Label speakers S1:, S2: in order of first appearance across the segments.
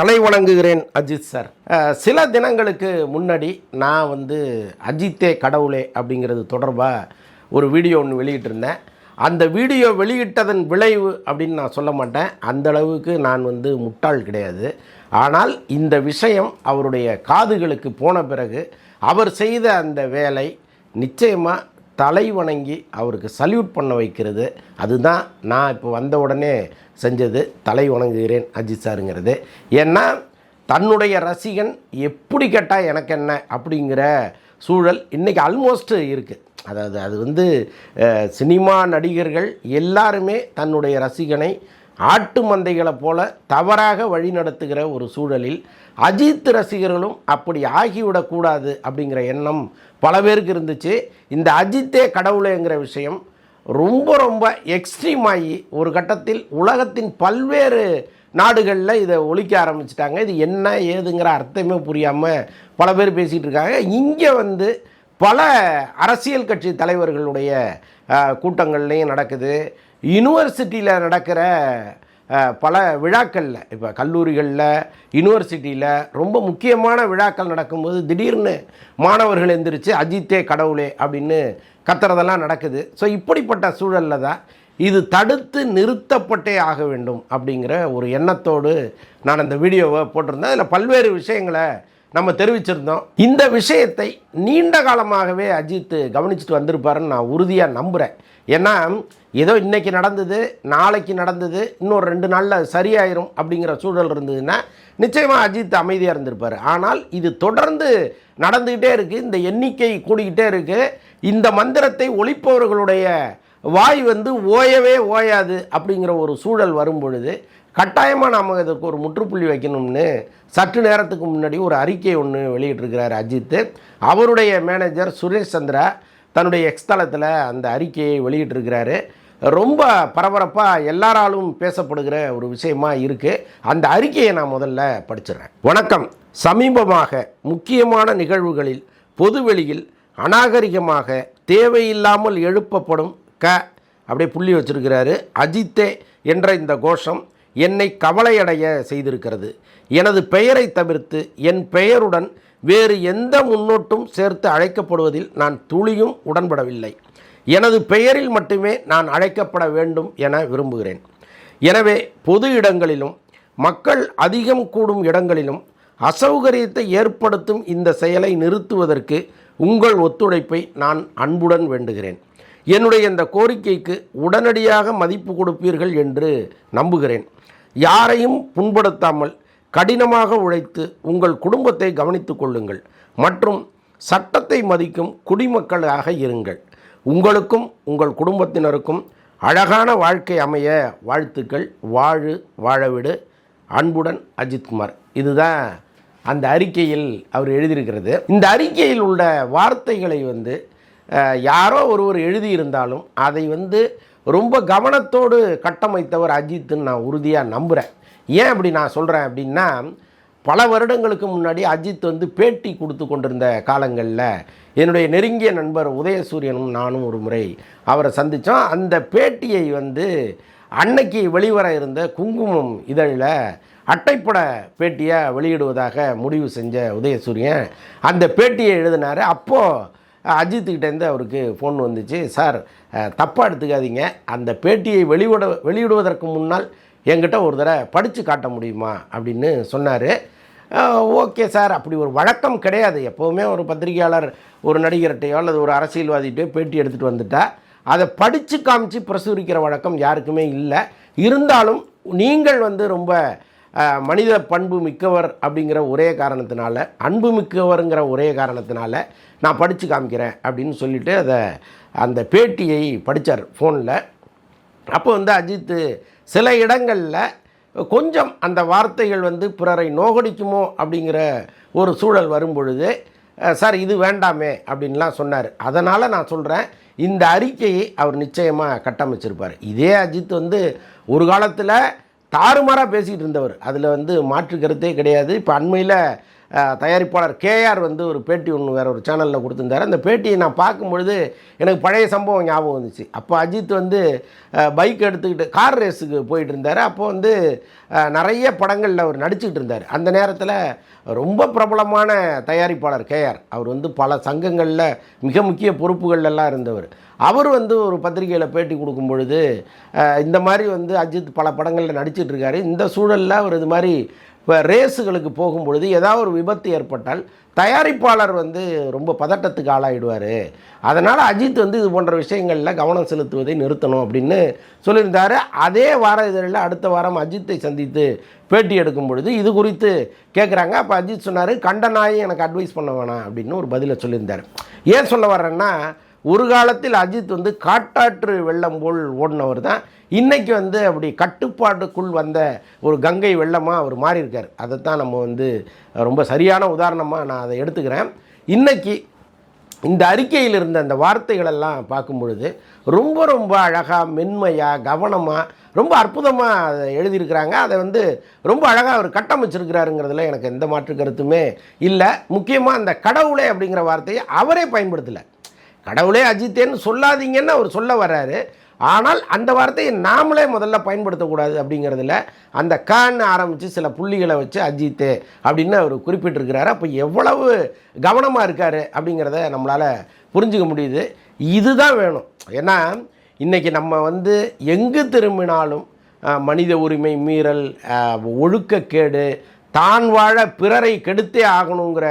S1: தலை வணங்குகிறேன். அஜித் சார். சில தினங்களுக்கு முன்னாடி நான் வந்து அஜித்தே கடவுளே அப்படிங்கிறது தொடர்பாக ஒரு வீடியோ ஒன்று வெளியிட்டிருந்தேன். அந்த வீடியோ வெளியிட்டதன் விளைவு அப்படின்னு நான் சொல்ல மாட்டேன். அந்த அளவுக்கு நான் வந்து முட்டாள் கிடையாது. ஆனால் இந்த விஷயம் அவருடைய காதுகளுக்கு போன பிறகு அவர் செய்த அந்த வேலை நிச்சயமாக தலை வணங்கி அவருக்கு சல்யூட் பண்ண வைக்கிறது. அதுதான் நான் இப்போ வந்த உடனே செஞ்சது. தலை வணங்குகிறேன் அஜித் சாருங்கிறது. ஏன்னா தன்னுடைய ரசிகன் எப்படி கேட்டால் எனக்கு என்ன அப்படிங்கிற சூழல் இன்றைக்கி ஆல்மோஸ்ட் இருக்குது அதாவது அது வந்து சினிமா நடிகர்கள் எல்லாருமே தன்னுடைய ரசிகனை ஆட்டு மந்தைகளைப் போல தவறாக வழிநடத்துகிற ஒரு சூழலில் அஜித் ரசிகர்களும் அப்படி ஆகிவிடக்கூடாது அப்படிங்கிற எண்ணம் பல பேருக்கு இருந்துச்சு. இந்த அஜித்தே கடவுளேங்கிற விஷயம் ரொம்ப ரொம்ப எக்ஸ்ட்ரீம் ஆகி ஒரு கட்டத்தில் உலகத்தின் பல்வேறு நாடுகளில் இதை ஒழிக்க ஆரம்பிச்சிட்டாங்க. இது என்ன ஏதுங்கிற அர்த்தமே புரியாமல் பல பேர் பேசிகிட்டு இருக்காங்க. இங்கே வந்து பல அரசியல் கட்சி தலைவர்களுடைய கூட்டங்கள்லேயும் கூட்டங்கள்லையும் நடக்குது. யூனிவர்சிட்டியில் நடக்கிற பல விழாக்களில் இப்போ கல்லூரிகளில் யூனிவர்சிட்டியில் ரொம்ப முக்கியமான விழாக்கள் நடக்கும்போது திடீர்னு மாணவர்கள் எந்திரிச்சு அஜித்தே கடவுளே அப்படின்னு கத்துறதெல்லாம் நடக்குது. ஸோ இப்படிப்பட்ட சூழலில் தான் இது தடுத்து நிறுத்தப்பட்டே ஆக வேண்டும் அப்படிங்கிற ஒரு எண்ணத்தோடு நான் அந்த வீடியோவை போட்டிருந்தேன். அதில் பல்வேறு விஷயங்களை நம்ம தெரிவிச்சிருந்தோம். இந்த விஷயத்தை நீண்ட காலமாகவே அஜித் கவனிச்சுட்டு வந்திருப்பாருன்னு நான் உறுதியாக நம்புகிறேன் ஏன்னா ஏதோ இன்றைக்கி நடந்தது நாளைக்கு நடந்தது இன்னொரு ரெண்டு நாளில் சரியாயிரும் அப்படிங்கிற சூழல் இருந்ததுன்னா நிச்சயமாக அஜித் அமைதியாக இருந்திருப்பார். ஆனால் இது தொடர்ந்து நடந்துக்கிட்டே இருக்குது இந்த எண்ணிக்கை கூடிக்கிட்டே இருக்குது இந்த மந்திரத்தை ஒழிப்பவர்களுடைய வாய் வந்து ஓயவே ஓயாது அப்படிங்கிற ஒரு சூழல் வரும் பொழுது கட்டாயமாக நாம் இதற்கு ஒரு முற்றுப்புள்ளி வைக்கணும்னு சற்று நேரத்துக்கு முன்னாடி ஒரு அறிக்கை ஒன்று வெளியிட்டிருக்கிறார் அஜித். அவருடைய மேனேஜர் சுரேஷ் சந்திரா தன்னுடைய எக்ஸ்தலத்தில் அந்த அறிக்கையை வெளியிட்டிருக்கிறாரு. ரொம்ப பரபரப்பாக எல்லாராலும் பேசப்படுகிற ஒரு விஷயமா இருக்குது அந்த அறிக்கையை நான் முதல்ல படிச்சிடுறேன். வணக்கம். சமீபமாக முக்கியமான நிகழ்வுகளில் பொதுவெளியில் அநாகரிகமாக தேவையில்லாமல் எழுப்பப்படும் க அப்படியே புள்ளி வச்சிருக்கிறாரு. அஜித்தே என்ற இந்த கோஷம் என்னை கவலையடைய செய்திருக்கிறது. எனது பெயரை தவிர்த்து என் பெயருடன் வேறு எந்த முன்னோட்டும் சேர்த்து அழைக்கப்படுவதில் நான் துளியும் உடன்படவில்லை. எனது பெயரில் மட்டுமே நான் அழைக்கப்பட வேண்டும் என விரும்புகிறேன். எனவே பொது இடங்களிலும் மக்கள் அதிகம் கூடும் இடங்களிலும் அசௌகரியத்தை ஏற்படுத்தும் இந்த செயலை நிறுத்துவதற்கு உங்கள் ஒத்துழைப்பை நான் அன்புடன் வேண்டுகிறேன். என்னுடைய இந்த கோரிக்கைக்கு உடனடியாக மதிப்பு கொடுப்பீர்கள் என்று நம்புகிறேன். யாரையும் புண்படுத்தாமல் கடினமாக உழைத்து உங்கள் குடும்பத்தை கவனித்துக் கொள்ளுங்கள். மற்றும் சட்டத்தை மதிக்கும் குடிமக்களாக இருங்கள். உங்களுக்கும் உங்கள் குடும்பத்தினருக்கும் அழகான வாழ்க்கை அமைய வாழ்த்துக்கள். வாழு வாழவிடு. அன்புடன் அஜித்குமார் இதுதான் அந்த அறிக்கையில் அவர் எழுதியிருக்கிறது. இந்த அறிக்கையில் உள்ள வார்த்தைகளை வந்து யாரோ ஒருவர் எழுதியிருந்தாலும் அதை வந்து ரொம்ப கவனத்தோடு கட்டமைத்தவர் அஜித்துன்னு நான் உறுதியாக நம்புகிறேன் ஏன் அப்படி நான் சொல்கிறேன் அப்படின்னா பல வருடங்களுக்கு முன்னாடி அஜித் வந்து பேட்டி கொடுத்து கொண்டிருந்த காலங்களில் என்னுடைய நெருங்கிய நண்பர் உதயசூரியனும் நானும் ஒரு முறை அவரை சந்தித்தோம் அந்த பேட்டியை வந்து அன்னைக்கு வெளிவர இருந்த குங்குமம் இதழில் அட்டைப்பட பேட்டியை வெளியிடுவதாக முடிவு செஞ்ச உதயசூரியன் அந்த பேட்டியை எழுதினார். அப்போது அஜித்துக்கிட்டேருந்து அவருக்கு ஃபோன் வந்துச்சு சார் தப்பாக எடுத்துக்காதீங்க. அந்த பேட்டியை வெளிவிட வெளியிடுவதற்கு முன்னால் என்கிட்ட ஒரு தடவை படித்து காட்ட முடியுமா அப்படின்னு சொன்னார். ஓகே சார் அப்படி ஒரு வழக்கம் கிடையாது. எப்போவுமே ஒரு பத்திரிகையாளர் ஒரு நடிகர்கிட்டையோ அல்லது ஒரு அரசியல்வாதிகிட்டையோ பேட்டி எடுத்துகிட்டு வந்துட்டால் அதை படித்து காமிச்சு பிரசுரிக்கிற வழக்கம் யாருக்குமே இல்லை. இருந்தாலும் நீங்கள் வந்து ரொம்ப மனித பண்பு மிக்கவர் அப்படிங்கிற ஒரே காரணத்தினால அன்பு மிக்கவருங்கிற ஒரே காரணத்தினால நான் படித்து காமிக்கிறேன் அப்படின்னு சொல்லிட்டு அதை அந்த பேட்டியை படித்தார் ஃபோனில் அப்போ வந்து அஜித்து சில இடங்களில் கொஞ்சம் அந்த வார்த்தைகள் வந்து பிறரை நோகடிக்குமோ அப்படிங்கிற ஒரு சூழல் வரும்பொழுது சார் இது வேண்டாமே அப்படின்லாம் சொன்னார். அதனால் நான் சொல்கிறேன் இந்த அறிக்கையை அவர் நிச்சயமாக கட்டமைச்சிருப்பார். இதே அஜித் வந்து ஒரு காலத்தில் தாறுமாறாக பேசிகிட்டு இருந்தவர். அதில் வந்து மாற்று கருத்தே கிடையாது. இப்போ அண்மையில் தயாரிப்பாளர் கேஆர் வந்து ஒரு பேட்டி ஒன்று வேற ஒரு சேனலில் கொடுத்துருந்தாரு. அந்த பேட்டியை நான் பார்க்கும்பொழுது எனக்கு பழைய சம்பவம் ஞாபகம் வந்துச்சு. அப்போ அஜித் வந்து பைக் எடுத்துக்கிட்டு கார் ரேஸுக்கு போயிட்டு இருந்தார். அப்போ வந்து நிறைய படங்களில் அவர் நடிச்சுக்கிட்டு இருந்தார். அந்த நேரத்தில் ரொம்ப பிரபலமான தயாரிப்பாளர் கேஆர். அவர் வந்து பல சங்கங்களில் மிக முக்கிய பொறுப்புகள்லாம் இருந்தவர். அவர் வந்து ஒரு பத்திரிகையில் பேட்டி கொடுக்கும் பொழுது இந்த மாதிரி வந்து அஜித் பல படங்களில் நடிச்சிட்ருக்காரு இந்த சூழலில் அவர் இது மாதிரி இப்போ ரேஸுகளுக்கு போகும்பொழுது ஏதாவது ஒரு விபத்து ஏற்பட்டால் தயாரிப்பாளர் வந்து ரொம்ப பதட்டத்துக்கு ஆளாயிடுவார். அதனால் அஜித் வந்து இது போன்ற விஷயங்களில் கவனம் செலுத்துவதை நிறுத்தணும் அப்படின்னு சொல்லியிருந்தார். அதே வார இதழில் அடுத்த வாரம் அஜித்தை சந்தித்து பேட்டி எடுக்கும் பொழுது இது குறித்து கேட்குறாங்க. அப்போ அஜித் சொன்னார் கண்டனாயி எனக்கு அட்வைஸ் பண்ண வேணாம் அப்படின்னு ஒரு பதிலை சொல்லியிருந்தார். ஏன் சொல்ல வர்றேன்னா ஒரு காலத்தில் அஜித் வந்து காட்டாற்று வெள்ளம் போல் ஓடினவர் தான். இன்றைக்கி வந்து அப்படி கட்டுப்பாட்டுக்குள் வந்த ஒரு கங்கை வெள்ளமாக அவர் மாறியிருக்கார். அதை அதைத்தான் நம்ம வந்து ரொம்ப சரியான உதாரணமாக நான் அதை எடுத்துக்கிறேன். இன்றைக்கி இந்த அறிக்கையில் இருந்த அந்த வார்த்தைகளெல்லாம் பார்க்கும் பொழுது ரொம்ப ரொம்ப அழகாக மென்மையாக கவனமாக ரொம்ப அற்புதமாக அதை எழுதியிருக்கிறாங்க. அதை வந்து ரொம்ப அழகாக அவர் கட்டமைச்சிருக்கிறாருங்கிறதுல எனக்கு எந்த மாற்று கருத்துமே இல்லை. முக்கியமாக அந்த கடவுளே அப்படிங்கிற வார்த்தையை அவரே பயன்படுத்தலை. கடவுளே அஜித்தேன்னு சொல்லாதீங்கன்னு அவர் சொல்ல வர்றாரு. ஆனால் அந்த வார்த்தையை நாமளே முதல்ல பயன்படுத்தக்கூடாது அப்படிங்கிறதுல அந்த கான்னு ஆரம்பித்து சில புள்ளிகளை வச்சு அஜித்து அப்படின்னு அவர் குறிப்பிட்டிருக்கிறாரு. அப்போ எவ்வளவு கவனமாக இருக்கார் அப்படிங்கிறத நம்மளால் புரிஞ்சுக்க முடியுது. இதுதான் வேணும். ஏன்னா இன்றைக்கி நம்ம வந்து எங்கு திரும்பினாலும் மனித உரிமை மீறல் ஒழுக்கக்கேடு தான் வாழ பிறரை கெடுத்தே ஆகணுங்கிற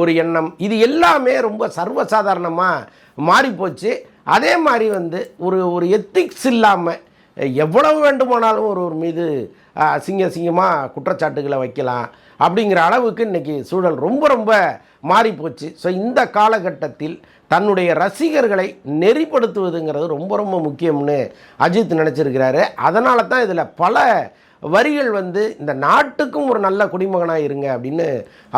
S1: ஒரு எண்ணம் இது எல்லாமே ரொம்ப சர்வசாதாரணமாக மாறிப்போச்சு. அதே மாதிரி வந்து ஒரு ஒரு எத்திக்ஸ் இல்லாமல் எவ்வளவு வேண்டுமானாலும் ஒரு ஒரு மீது சிங்க அசிங்க அசிங்கமாக குற்றச்சாட்டுகளை வைக்கலாம் அப்படிங்கிற அளவுக்கு இன்றைக்கி சூழல் ரொம்ப ரொம்ப மாறிப்போச்சு ஸோ இந்த காலகட்டத்தில் தன்னுடைய ரசிகர்களை நெறிப்படுத்துவதுங்கிறது ரொம்ப ரொம்ப முக்கியம்னு அஜித் நினச்சிருக்கிறாரு. அதனால தான் இதில் பல வரிகள் வந்து இந்த நாட்டுக்கும் ஒரு நல்ல குடிமகனாக இருங்க அப்படின்னு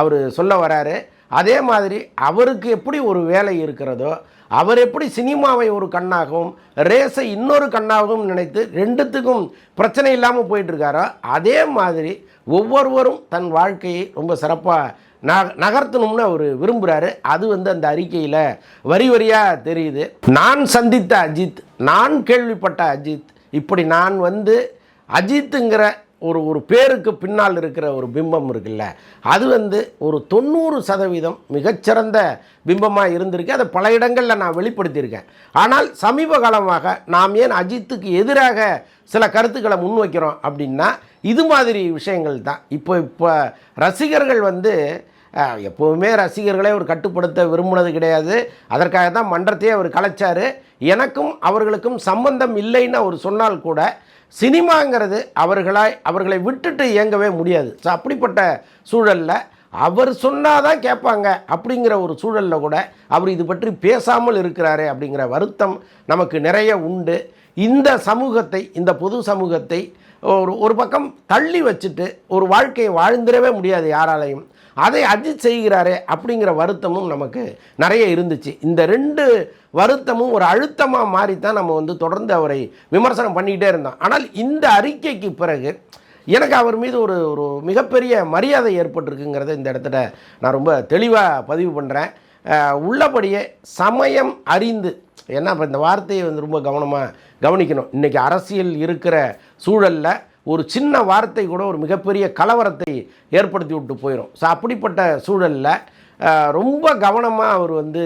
S1: அவர் சொல்ல வராரு. அதே மாதிரி அவருக்கு எப்படி ஒரு வேலை இருக்கிறதோ அவர் எப்படி சினிமாவை ஒரு கண்ணாகவும் ரேஸை இன்னொரு கண்ணாகவும் நினைத்து ரெண்டுத்துக்கும் பிரச்சனை இல்லாமல் போயிட்டுருக்காரோ அதே மாதிரி ஒவ்வொருவரும் தன் வாழ்க்கையை ரொம்ப சிறப்பாக ந நகர்த்தணும்னு அவர் விரும்புகிறாரு அது வந்து அந்த அறிக்கையில் வரி வரியாக தெரியுது. நான் சந்தித்த அஜித் நான் கேள்விப்பட்ட அஜித் இப்படி நான் வந்து அஜித்துங்கிற ஒரு ஒரு பேருக்கு பின்னால் இருக்கிற ஒரு பிம்பம் இருக்குல்ல அது வந்து ஒரு தொண்ணூறு சதவீதம் மிகச்சிறந்த பிம்பமாக இருந்திருக்கு. அதை பல இடங்களில் நான் வெளிப்படுத்தியிருக்கேன். ஆனால் சமீப காலமாக நாம் ஏன் அஜித்துக்கு எதிராக சில கருத்துக்களை முன்வைக்கிறோம் அப்படின்னா இது மாதிரி விஷயங்கள் தான். இப்போ இப்போ ரசிகர்கள் வந்து எப்போவுமே ரசிகர்களை அவர் கட்டுப்படுத்த விரும்பினது கிடையாது. அதற்காக தான் மன்றத்தையே அவர் கலைச்சார். எனக்கும் அவர்களுக்கும் சம்பந்தம் இல்லைன்னு அவர் சொன்னால் கூட சினிமாங்கிறது அவர்களாய் அவர்களை விட்டுட்டு இயங்கவே முடியாது. ஸோ அப்படிப்பட்ட சூழலில் அவர் சொன்னால் தான் கேட்பாங்க அப்படிங்கிற ஒரு சூழலில் கூட அவர் இது பற்றி பேசாமல் இருக்கிறாரே அப்படிங்கிற வருத்தம் நமக்கு நிறைய உண்டு. இந்த சமூகத்தை இந்த பொது சமூகத்தை ஒரு ஒரு பக்கம் தள்ளி வச்சுட்டு ஒரு வாழ்க்கையை வாழ்ந்துடவே முடியாது யாராலையும். அதை அஜித் செய்கிறாரே அப்படிங்கிற வருத்தமும் நமக்கு நிறைய இருந்துச்சு. இந்த ரெண்டு வருத்தமும் ஒரு அழுத்தமாக மாறித்தான் நம்ம வந்து தொடர்ந்து அவரை விமர்சனம் பண்ணிக்கிட்டே இருந்தோம். ஆனால் இந்த அறிக்கைக்கு பிறகு எனக்கு அவர் மீது ஒரு ஒரு மிகப்பெரிய மரியாதை ஏற்பட்டிருக்குங்கிறத இந்த இடத்துல நான் ரொம்ப தெளிவாக பதிவு பண்ணுறேன் உள்ளபடியே சமயம் அறிந்து ஏன்னா இப்போ இந்த வார்த்தையை வந்து ரொம்ப கவனமாக கவனிக்கணும். இன்றைக்கி அரசியல் இருக்கிற சூழலில் ஒரு சின்ன வார்த்தை கூட ஒரு மிகப்பெரிய கலவரத்தை ஏற்படுத்தி விட்டு போயிடும் ஸோ அப்படிப்பட்ட சூழலில் ரொம்ப கவனமாக அவர் வந்து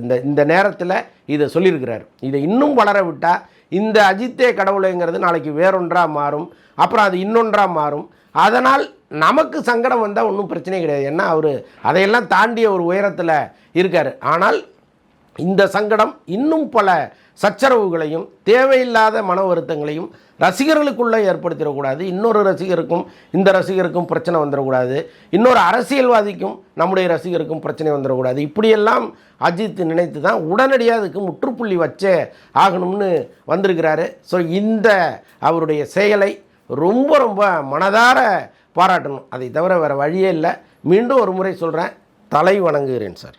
S1: இந்த இந்த நேரத்தில் இதை சொல்லியிருக்கிறார். இதை இன்னும் வளர விட்டால் இந்த அஜித்தே கடவுளைங்கிறது நாளைக்கு வேறொன்றாக மாறும். அப்புறம் அது இன்னொன்றாக மாறும். அதனால் நமக்கு சங்கடம் வந்தால் ஒன்றும் பிரச்சனை கிடையாது. ஏன்னா அவர் அதையெல்லாம் தாண்டிய ஒரு உயரத்தில் இருக்கார். ஆனால் இந்த சங்கடம் இன்னும் பல சச்சரவுகளையும் தேவையில்லாத மன வருத்தங்களையும் ரசிகர்களுக்குள்ளே ஏற்படுத்திடக்கூடாது. இன்னொரு ரசிகருக்கும் இந்த ரசிகருக்கும் பிரச்சனை வந்துடக்கூடாது. இன்னொரு அரசியல்வாதிக்கும் நம்முடைய ரசிகருக்கும் பிரச்சனை வந்துடக்கூடாது. இப்படியெல்லாம் அஜித் நினைத்து தான் உடனடியாக அதுக்கு முற்றுப்புள்ளி வச்சே ஆகணும்னு வந்திருக்கிறாரு. ஸோ இந்த அவருடைய செயலை ரொம்ப ரொம்ப மனதார பாராட்டணும். அதை தவிர வேறு வழியே இல்லை. மீண்டும் ஒரு முறை சொல்கிறேன் தலை வணங்குகிறேன் சார்.